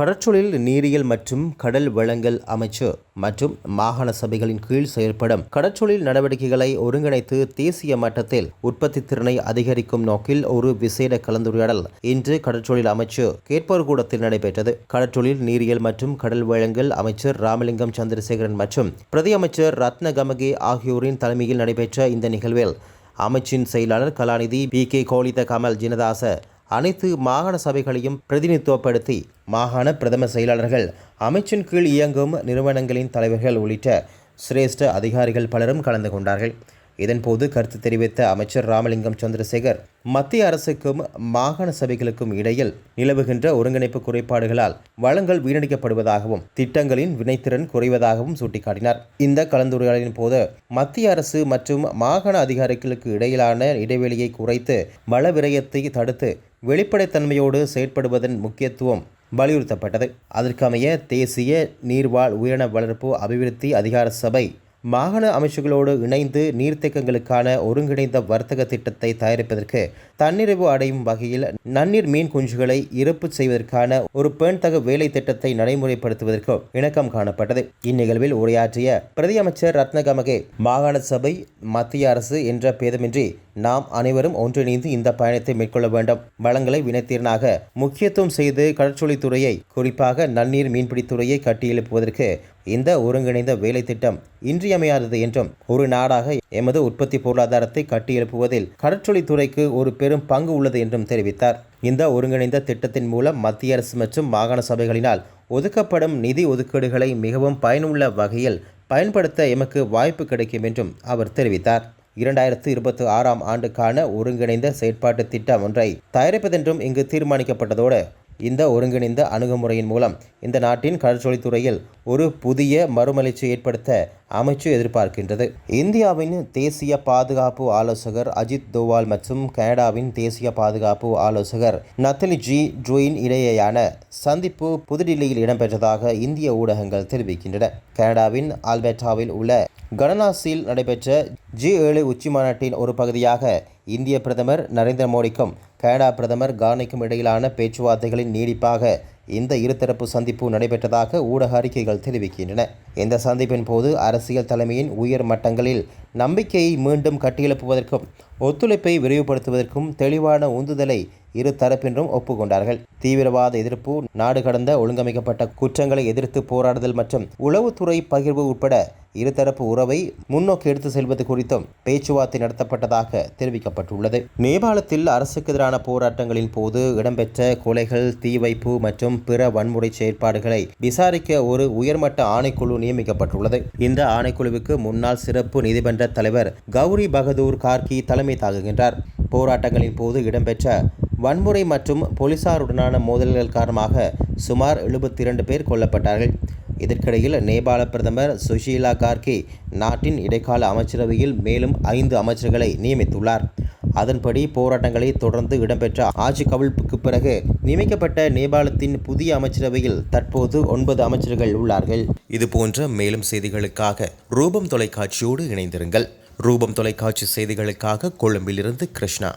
கடற்சொழில் நீரியல் மற்றும் கடல் வளங்கள் அமைச்சு மற்றும் மாகாண சபைகளின் கீழ் செயற்படும் கடற்சொழில் நடவடிக்கைகளை ஒருங்கிணைத்து தேசிய மட்டத்தில் உற்பத்தி திறனை அதிகரிக்கும் நோக்கில் ஒரு விசேட கலந்துரையாடல் இன்று கடற்சொழில் அமைச்சு கேட்போர் கூடத்தில் நடைபெற்றது. கடற்சொழில் நீரியல் மற்றும் கடல் வளங்கள் அமைச்சர் ராமலிங்கம் சந்திரசேகரன் மற்றும் பிரதி அமைச்சர் ரத்ன கமகே ஆகியோரின் தலைமையில் நடைபெற்ற இந்த நிகழ்வில் அமைச்சின் செயலாளர் கலாநிதி பி கே கோலித கமல் ஜினதாச அனைத்து மாகாண சபைகளையும் பிரதிநிதித்துவப்படுத்தி மாகாண பிரதம செயலாளர்கள் அமைச்சின் கீழ் இயங்கும் நிறுவனங்களின் தலைவர்கள் உள்ளிட்ட சிரேஷ்ட அதிகாரிகள் பலரும் கலந்து கொண்டார்கள். இதன்போது கருத்து தெரிவித்த அமைச்சர் ராமலிங்கம் சந்திரசேகர் மத்திய அரசுக்கும் மாகாண சபைகளுக்கும் இடையில் நிலவுகின்ற ஒருங்கிணைப்பு குறைபாடுகளால் வளங்கள் வீணடிக்கப்படுவதாகவும் திட்டங்களின் வினைத்திறன் குறைவதாகவும் சுட்டிக்காட்டினார். இந்த கலந்துரையாடலின் போது மத்திய அரசு மற்றும் மாகாண அதிகாரிகளுக்கு இடையிலான இடைவெளியை குறைத்து வள விரயத்தை தடுத்து வெளிப்படைத்தன்மையோடு செயற்படுவதன் முக்கியத்துவம் வலியுறுத்தப்பட்டது. அதற்கமைய தேசிய நீர்வாழ் உயிரின வளர்ப்பு அபிவிருத்தி அதிகார சபை மாகாண அமைச்சுகளோடு இணைந்து நீர்த்தேக்கங்களுக்கான ஒருங்கிணைந்த வர்த்தக திட்டத்தை தயாரிப்பதற்கு தன்னிறைவு அடையும் வகையில் நன்னீர் மீன் குஞ்சுகளை இறப்பு செய்வதற்கான ஒரு பேண்தக வேலை திட்டத்தை நடைமுறைப்படுத்துவதற்கும் இணக்கம் காணப்பட்டது. இந்நிகழ்வில் உரையாற்றிய பிரதி அமைச்சர் ரத்னகமகே மாகாண சபை மத்திய அரசு என்ற பேதமின்றி நாம் அனைவரும் ஒன்றிணைந்து இந்த பயணத்தை மேற்கொள்ள வேண்டும். வளங்களை வினைத்திறனாக முக்கியத்துவம் செய்து கடற்சொழித்துறையை குறிப்பாக நன்னீர் மீன்பிடித்துறையை கட்டியெழுப்புவதற்கு இந்த ஒருங்கிணைந்த வேலை திட்டம் இன்றியமையாதது என்றும் ஒரு நாடாக எமது உற்பத்தி பொருளாதாரத்தை கட்டியெழுப்புவதில் கடற்சொழித்துறைக்கு ஒரு பெரும் பங்கு உள்ளது என்றும் தெரிவித்தார். இந்த ஒருங்கிணைந்த திட்டத்தின் மூலம் மத்திய அரசு மற்றும் மாகாண சபைகளினால் ஒதுக்கப்படும் நிதி ஒதுக்கீடுகளை மிகவும் பயனுள்ள வகையில் பயன்படுத்த எமக்கு வாய்ப்பு கிடைக்கும் என்றும் அவர் தெரிவித்தார். இரண்டாயிரத்து இருபத்தி ஆறாம் ஆண்டுக்கான ஒருங்கிணைந்த செயற்பாட்டு திட்டம் ஒன்றை தயாரிப்பதென்றும் இங்கு தீர்மானிக்கப்பட்டதோடு இந்த ஒருங்கிணைந்த அணுகுமுறையின் மூலம் இந்த நாட்டின் கடற்சொழித்துறையில் ஒரு புதிய மறுமலர்ச்சி ஏற்படுத்த அமைச்சு எதிர்பார்க்கின்றது. இந்தியாவின் தேசிய பாதுகாப்பு ஆலோசகர் அஜித் தோவால் மற்றும் கனடாவின் தேசிய பாதுகாப்பு ஆலோசகர் நத்தலி ஜி ட்ரூயின் இடையேயான சந்திப்பு புதுடில்லியில் இடம்பெற்றதாக இந்திய ஊடகங்கள் தெரிவிக்கின்றன. கனடாவின் ஆல்பர்டாவில் உள்ள கனனாசில் நடைபெற்ற ஜி ஏழு உச்சி மாநாட்டின் ஒரு பகுதியாக இந்திய பிரதமர் நரேந்திர மோடிக்கும் கனடா பிரதமர் கானிக்கும் இடையிலான பேச்சுவார்த்தைகளின் நீடிப்பாக இந்த இருதரப்பு சந்திப்பு நடைபெற்றதாக ஊடக அறிக்கைகள் தெரிவிக்கின்றன. இந்த சந்திப்பின் போது அரசியல் தலைமையின் உயர் மட்டங்களில் நம்பிக்கையை மீண்டும் கட்டியெழுப்புவதற்கும் ஒத்துழைப்பை விரிவுபடுத்துவதற்கும் தெளிவான உந்துதலை இரு தரப்பினரும் ஒப்புக்கொண்டார்கள். தீவிரவாத எதிர்ப்பு நாடு கடந்த ஒழுங்கமைக்கப்பட்ட குற்றங்களை எதிர்த்து போராடுதல் மற்றும் உளவுத்துறை பகிர்வு உட்பட இருதரப்பு உறவை முன்னோக்கி எடுத்து செல்வது குறித்தும் பேச்சுவார்த்தை நடத்தப்பட்டதாக தெரிவிக்கப்பட்டுள்ளது. நேபாளத்தில் அரசுக்கு எதிரான போராட்டங்களின் போது இடம்பெற்ற கொலைகள் தீ வைப்பு மற்றும் பிற வன்முறை செயற்பாடுகளை விசாரிக்க ஒரு உயர்மட்ட ஆணைக்குழு நியமிக்கப்பட்டுள்ளது. இந்த ஆணைக்குழுவுக்கு முன்னாள் சிறப்பு நீதிமன்ற தலைவர் கௌரி பகதூர் கார்கி தலைமை தாங்குகின்றார். போராட்டங்களின் போது இடம்பெற்ற வன்முறை மற்றும் போலீசாருடனான மோதல்கள் காரணமாக சுமார் எழுபத்தி இரண்டு பேர் கொல்லப்பட்டார்கள். இதற்கிடையில் நேபாள பிரதமர் சுஷீலா கார்கே நாட்டின் இடைக்கால அமைச்சரவையில் மேலும் ஐந்து அமைச்சர்களை நியமித்துள்ளார். அதன்படி போராட்டங்களை தொடர்ந்து இடம்பெற்ற ஆட்சி கவிழ்ப்புக்கு பிறகு நியமிக்கப்பட்ட நேபாளத்தின் புதிய அமைச்சரவையில் தற்போது ஒன்பது அமைச்சர்கள் உள்ளார்கள். இதுபோன்ற மேலும் செய்திகளுக்காக ரூபம் தொலைக்காட்சியோடு இணைந்திருங்கள். ரூபம் தொலைக்காட்சி செய்திகளுக்காக கொழும்பிலிருந்து கிருஷ்ணா.